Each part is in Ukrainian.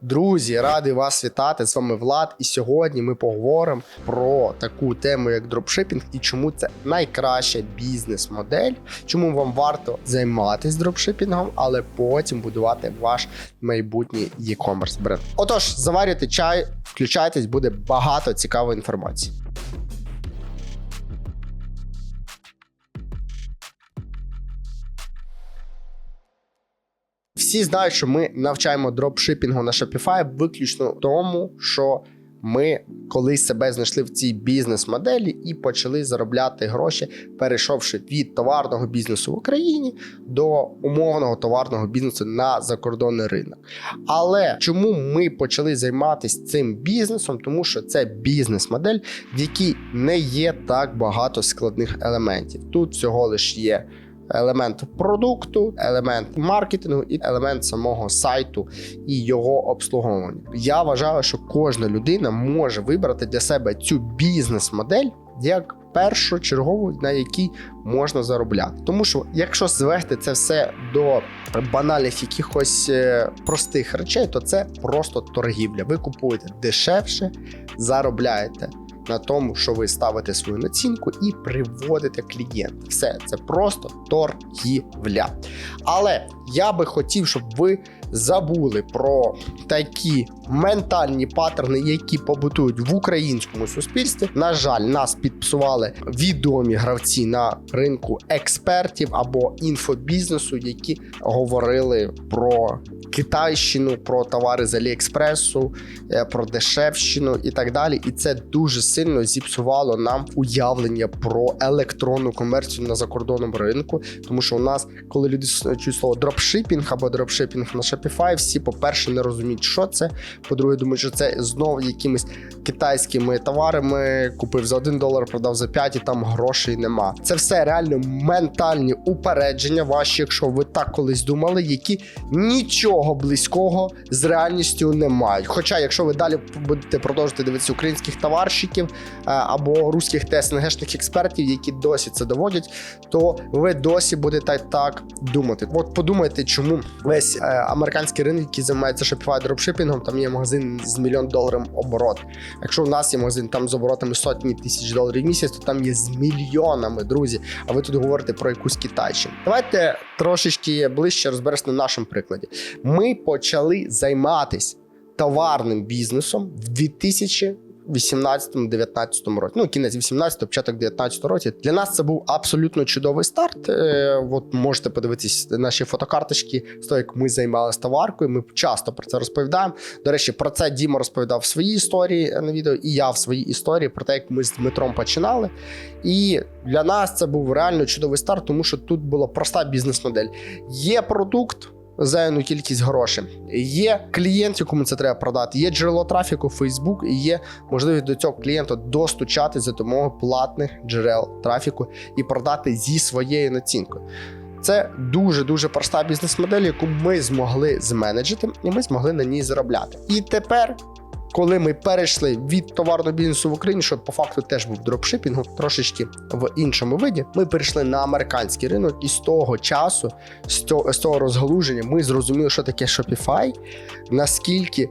Друзі, радий вас вітати. З вами Влад. І сьогодні ми поговоримо про таку тему, як дропшипінг, і чому це найкраща бізнес-модель, чому вам варто займатися дропшипінгом, але потім будувати ваш майбутній e-commerce бренд. Отож, заварюйте чай, включайтесь, буде багато цікавої інформації. Всі знають, що ми навчаємо дропшипінгу на Shopify виключно тому, що ми колись себе знайшли в цій бізнес-моделі і почали заробляти гроші, перейшовши від товарного бізнесу в Україні до умовного товарного бізнесу на закордонний ринок. Але чому ми почали займатися цим бізнесом? Тому що це бізнес-модель, в якій не є так багато складних елементів. Тут всього лиш є елемент продукту, елемент маркетингу і елемент самого сайту і його обслуговування. Я вважаю, що кожна людина може вибрати для себе цю бізнес-модель як першочергову, на якій можна заробляти. Тому що якщо звести це все до банальних якихось е, простих речей, то це просто торгівля. Ви купуєте дешевше, заробляєте на тому, що ви ставите свою націнку і приводите клієнта. Все це просто торгівля. Але я би хотів, щоб ви забули про такі ментальні паттерни, які побутують в українському суспільстві. На жаль, нас підпсували відомі гравці на ринку експертів або інфобізнесу, які говорили про Китайщину, про товари з Аліекспресу, е, про дешевщину і так далі. І це дуже сильно зіпсувало нам уявлення про електронну комерцію на закордонному ринку. Тому що у нас, коли люди чують слово дропшипінг або дропшипінг на Shopify, всі, по-перше, не розуміють, що це. По-друге, думають, що це знову якимись китайськими товарами. Купив за 1 долар, продав за 5 і там грошей нема. Це все реально ментальні упередження ваші, якщо ви так колись думали, які нічого близького з реальністю не мають. Хоча, якщо ви далі будете продовжувати дивитися українських товарщиків е, або руських ТСНГшних експертів, які досі це доводять, то ви досі будете так думати. От подумайте, чому весь е, американський ринок, який займається Shopify дропшипінгом, там є магазин з мільйон доларів оборот. Якщо в нас є магазин там з оборотами сотні тисяч доларів в місяць, то там є з мільйонами, друзі. А ви тут говорите про якусь Китайщину. Давайте трошечки ближче розберемося на нашому прикладі. Ми почали займатися товарним бізнесом в 2000 18-19 році. Ну, кінець 18 початок 19 році. Для нас це був абсолютно чудовий старт. Е, от можете подивитись наші фотокарточки з того, як ми займалися товаркою. Ми часто про це розповідаємо. До речі, про це Діма розповідав в своїй історії на відео, і я в своїй історії про те, як ми з Дмитром починали. І для нас це був реально чудовий старт, тому що тут була проста бізнес-модель. Є продукт зайну кількість грошей. Є клієнт, якому це треба продати, є джерело трафіку Facebook, і є можливість до цього клієнта достучати за допомогою платних джерел трафіку і продати зі своєю націнкою. Це дуже дуже проста бізнес-модель, яку ми змогли зменеджити, і ми змогли на ній заробляти. І тепер. Коли ми перейшли від товарного бізнесу в Україні, що по факту теж був дропшипінгу, трошечки в іншому виді, ми перейшли на американський ринок, і з того часу, з цього розгалуження, ми зрозуміли, що таке Shopify, наскільки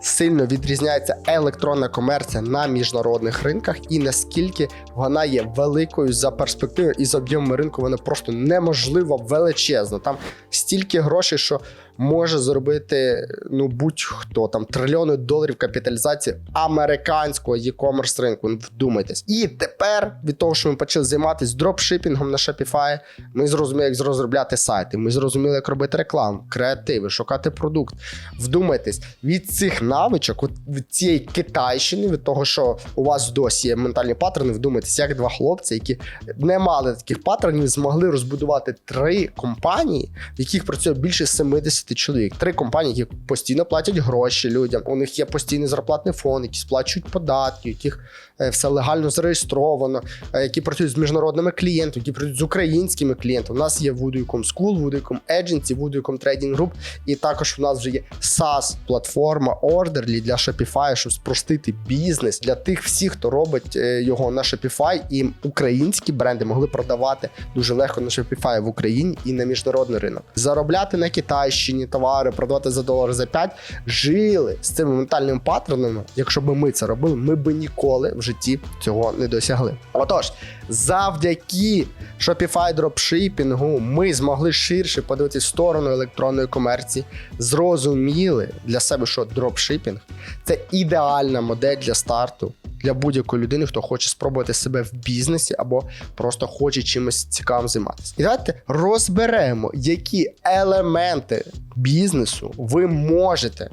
сильно відрізняється електронна комерція на міжнародних ринках, і наскільки вона є великою за перспективою і за об'ємом ринку, вона просто неможливо величезна. Там стільки грошей, що може зробити ну будь-хто там трильйони доларів капіталізації американського e-commerce ринку. Ну, Вдумайтесь. І тепер від того, що ми почали займатися дропшипінгом на Shopify, ми зрозуміли, як розробляти сайти. Ми зрозуміли, як робити рекламу, креативи, шукати продукт. Вдумайтесь, від цих навичок, від цієї китайщини, від того, що у вас досі є ментальні паттерни, вдумайтесь, як два хлопці, які не мали таких паттернів, змогли розбудувати три компанії, в яких працює більше 70 чоловік. Три компанії, які постійно платять гроші людям. У них є постійний зарплатний фонд, які сплачують податки, яких е, все легально зареєстровано, е, які працюють з міжнародними клієнтами, які працюють з українськими клієнтами. У нас є Voodoo.com School, Voodoo.com Agency, Voodoo.com Trading Group, і також у нас вже є SaaS платформа Orderly для Shopify, щоб спростити бізнес для тих всіх, хто робить е, його на Shopify, і українські бренди могли продавати дуже легко на Shopify в Україні і на міжнародний ринок. Заробляти на Китайщині. Вигідні товари, продавати за долар за 5, жили з цими ментальними паттернами. Якщо б ми це робили, ми б ніколи в житті цього не досягли. Отож, завдяки Shopify дропшипінгу ми змогли ширше подивитися в сторону електронної комерції, зрозуміли для себе, що дропшипінг це ідеальна модель для старту для будь-якої людини, хто хоче спробувати себе в бізнесі або просто хоче чимось цікавим займатися. І давайте розберемо, які елементи бізнесу ви можете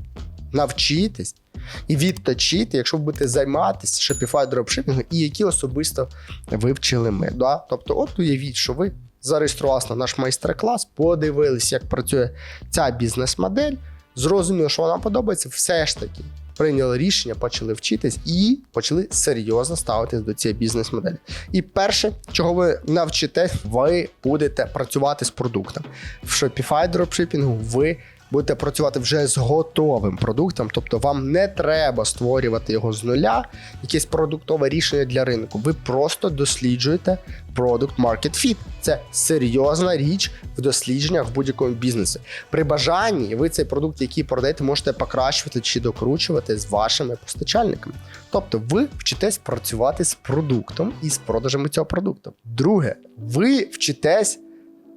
навчитись і відточити, якщо ви будете займатися Shopify дропшипінгом, і які особисто вивчили ми. Да? Тобто, от уявіть, що ви зареєструвалися на наш майстер-клас, подивились, як працює ця бізнес-модель, зрозуміли, що вам подобається, все ж таки. Прийняли рішення, почали вчитись і почали серйозно ставитись до цієї бізнес-моделі. І перше, чого ви навчитесь, ви будете працювати з продуктом. В Shopify дропшипінгу ви будете працювати вже з готовим продуктом, тобто вам не треба створювати його з нуля, якесь продуктове рішення для ринку. Ви просто досліджуєте Product Market Fit. Це серйозна річ в дослідженнях в будь-якому бізнесі. При бажанні ви цей продукт, який продаєте, можете покращувати чи докручувати з вашими постачальниками. Тобто ви вчитесь працювати з продуктом і з продажами цього продукту. Друге, ви вчитесь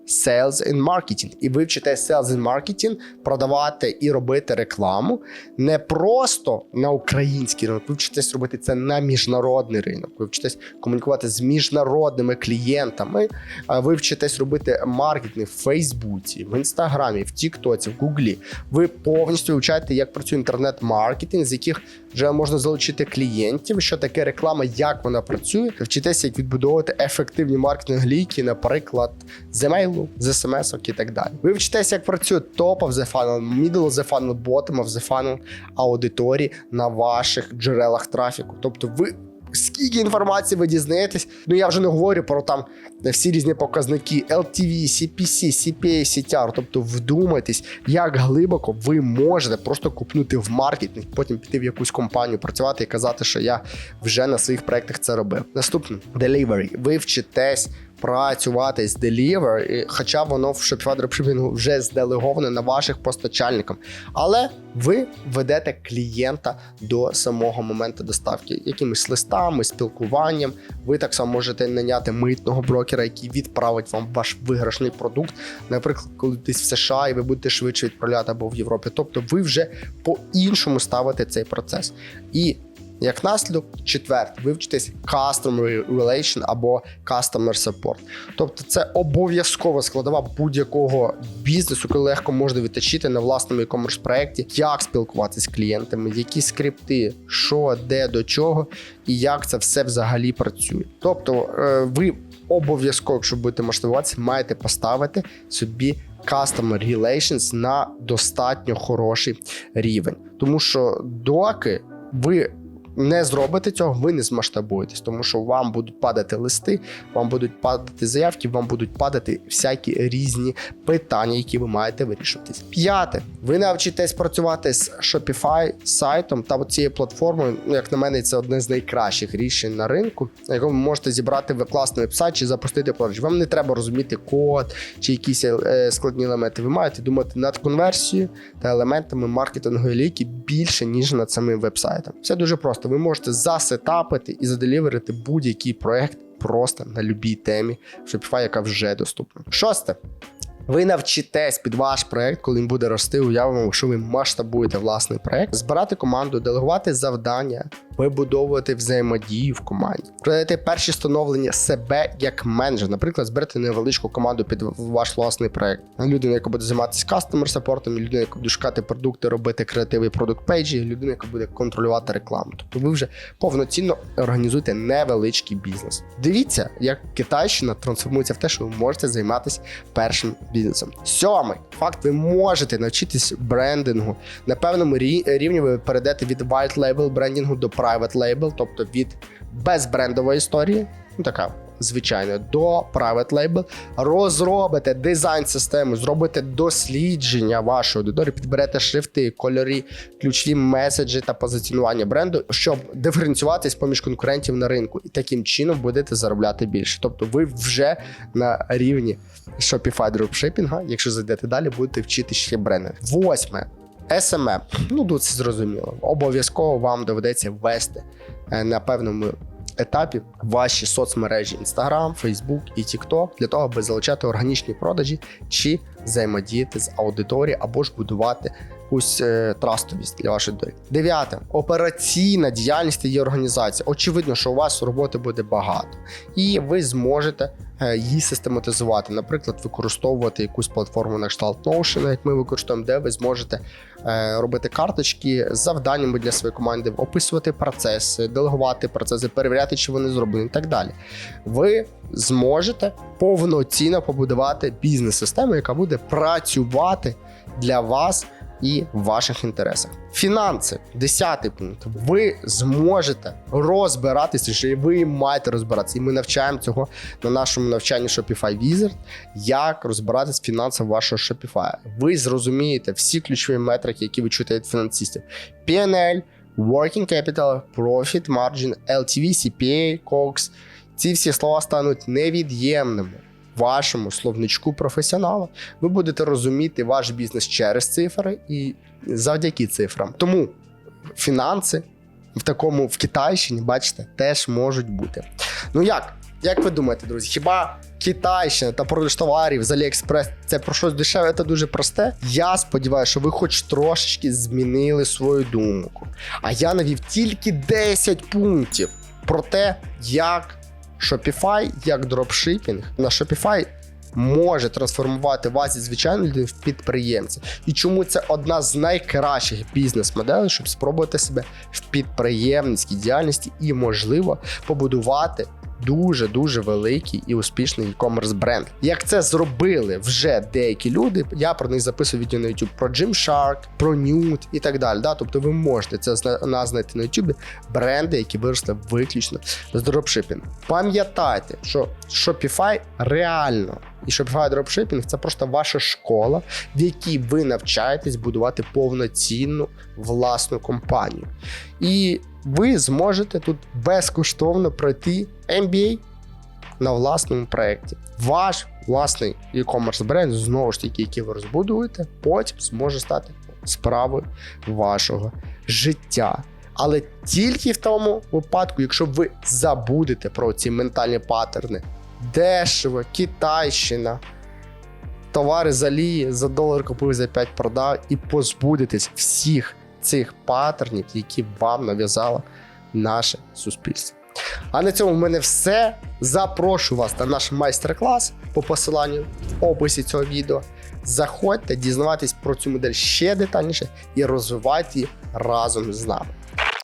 Sales and Marketing. І ви вчите Sales and Marketing продавати і робити рекламу не просто на український ринок, ви вчитесь робити це на міжнародний ринок. Ви вчитесь комунікувати з міжнародними клієнтами. Ви вчитесь робити маркетинг в Фейсбуці, в Інстаграмі, в Тіктоці, в Гуглі. Ви повністю вивчаєте, як працює інтернет-маркетинг, з яких вже можна залучити клієнтів, що таке реклама, як вона працює. вчитися, як відбудовувати ефективні маркетинг лійки, наприклад, з емейлу, з смс і так далі. Ви вчитеся, як працює топ of the funnel, middle of the funnel, bottom of the funnel аудиторії на ваших джерелах трафіку. Тобто ви. Скільки інформації ви дізнаєтесь? Ну я вже не говорю про там всі різні показники LTV, CPC, CPA, CTR. Тобто вдумайтесь, як глибоко ви можете просто купнути в маркетинг, потім піти в якусь компанію, працювати і казати, що я вже на своїх проектах це робив. Наступне delivery. Ви вчитесь працювати з delivery, хоча воно в Shopify дропшипінгу вже зделеговане на ваших постачальниках. Але ви ведете клієнта до самого моменту доставки, якимись листами, спілкуванням. Ви так само можете наняти митного брокера, який відправить вам ваш виграшний продукт, наприклад, коли десь в США, і ви будете швидше відправляти або в Європі. Тобто, ви вже по-іншому ставите цей процес. І як наслідок, четверте, вивчитись Customer Relation або Customer Support. Тобто це обов'язкова складова будь-якого бізнесу, коли легко можна відточити на власному e-commerce проєкті, як спілкуватися з клієнтами, які скрипти, що, де, до чого, і як це все взагалі працює. Тобто, е, ви обов'язково, якщо будете масштабуватися, маєте поставити собі Customer Relations на достатньо хороший рівень, тому що доки ви не зробите цього, ви не змасштабуєтесь, тому що вам будуть падати листи, вам будуть падати заявки, вам будуть падати всякі різні питання, які ви маєте вирішувати. П'яте, ви навчитесь працювати з Shopify сайтом та цією платформою. Ну, як на мене, це одне з найкращих рішень на ринку, на якому ви можете зібрати класний веб-сайт чи запустити продаж. Вам не треба розуміти код чи якісь е, складні елементи. Ви маєте думати над конверсією та елементами маркетингової ліки більше ніж над самим веб-сайтом. Все дуже просто ви можете засетапити і заделіверити будь-який проект просто на любій темі Shopify, яка вже доступна. Шосте. Ви навчитесь під ваш проект, коли він буде рости, уявимо, що ви масштабуєте власний проект, збирати команду, делегувати завдання, вибудовувати взаємодію в команді, продаєте перші становлення себе як менеджер. Наприклад, зберете невеличку команду під ваш власний проект. Людина, яка буде займатися кастомер саппортом, людина, яка буде шукати продукти, робити креативи продукт пейджі, людина, яка буде контролювати рекламу. Тобто ви вже повноцінно організуєте невеличкий бізнес. Дивіться, як Китайщина трансформується в те, що ви можете займатися першим бізнесом. Сьомий факт, ви можете навчитись брендингу. На певному рівні ви перейдете від white label брендингу до private label, тобто від безбрендової історії. Ну, така звичайно до private label, розробите дизайн-систему, зробите дослідження вашої аудиторії, підберете шрифти, кольори, ключові меседжі та позиціонування бренду, щоб диференціюватись поміж конкурентів на ринку, і таким чином будете заробляти більше. Тобто, ви вже на рівні Shopify дропшипінга. Якщо зайдете далі, будете вчити ще брендинг. Восьме. SMM. Ну тут це зрозуміло. Обов'язково вам доведеться ввести е, на певному етапі ваші соцмережі Instagram, Facebook і TikTok для того, аби залучати органічні продажі чи взаємодіяти з аудиторією або ж будувати якусь е, трастовість для вашої аудиторії. Дев'яте операційна діяльність її організація. Очевидно, що у вас роботи буде багато, і ви зможете е, її систематизувати. Наприклад, використовувати якусь платформу на кшталт Notion, як ми використовуємо, де ви зможете е, робити карточки з завданнями для своєї команди, описувати процеси, делегувати процеси, перевіряти, чи вони зроблені, і так далі. Ви зможете повноцінно побудувати бізнес-систему, яка буде працювати для вас і ваших інтересах. Фінанси, десятий пункт. Ви зможете розбиратися, що ви маєте розбиратися. І ми навчаємо цього на нашому навчанні Shopify Wizard, як розбиратися фінансово вашого Shopify. Ви зрозумієте всі ключові метрики, які ви чуєте від фінансистів: PNL, Working Capital, Profit Margin, LTV, CPA, COX. Ці всі слова стануть невід'ємними вашому словничку професіонала. Ви будете розуміти ваш бізнес через цифри і завдяки цифрам. Тому фінанси в такому в Китайщині, бачите, теж можуть бути. Ну як? Як ви думаєте, друзі? Хіба Китайщина та продаж товарів з Аліекспрес це про щось дешеве та дуже просте? Я сподіваюся, що ви хоч трошечки змінили свою думку. А я навів тільки 10 пунктів про те, як Shopify, як дропшипінг на Shopify може трансформувати вас із звичайної людини в підприємця. І чому це одна з найкращих бізнес-моделей, щоб спробувати себе в підприємницькій діяльності і, можливо, побудувати дуже дуже великий і успішний e-commerce бренд. Як це зробили вже деякі люди, я про них записую відео на YouTube про Gymshark, про Nude і так далі. Да? Тобто ви можете це знайти на YouTube, бренди, які виросли виключно з дропшипінгу. Пам'ятайте, що Shopify реально. І Shopify Dropshipping – це просто ваша школа, в якій ви навчаєтесь будувати повноцінну власну компанію. І ви зможете тут безкоштовно пройти MBA на власному проєкті. Ваш власний e-commerce бренд, знову ж таки, який ви розбудуєте, потім зможе стати справою вашого життя. Але тільки в тому випадку, якщо ви забудете про ці ментальні паттерни, дешево, Китайщина, товари з Алії за долар купив за 5 продав, і позбудетесь всіх цих паттернів, які вам нав'язало наше суспільство. А на цьому в мене все. Запрошую вас на наш майстер-клас по посиланню в описі цього відео. Заходьте, дізнавайтесь про цю модель ще детальніше і розвивайте її разом з нами.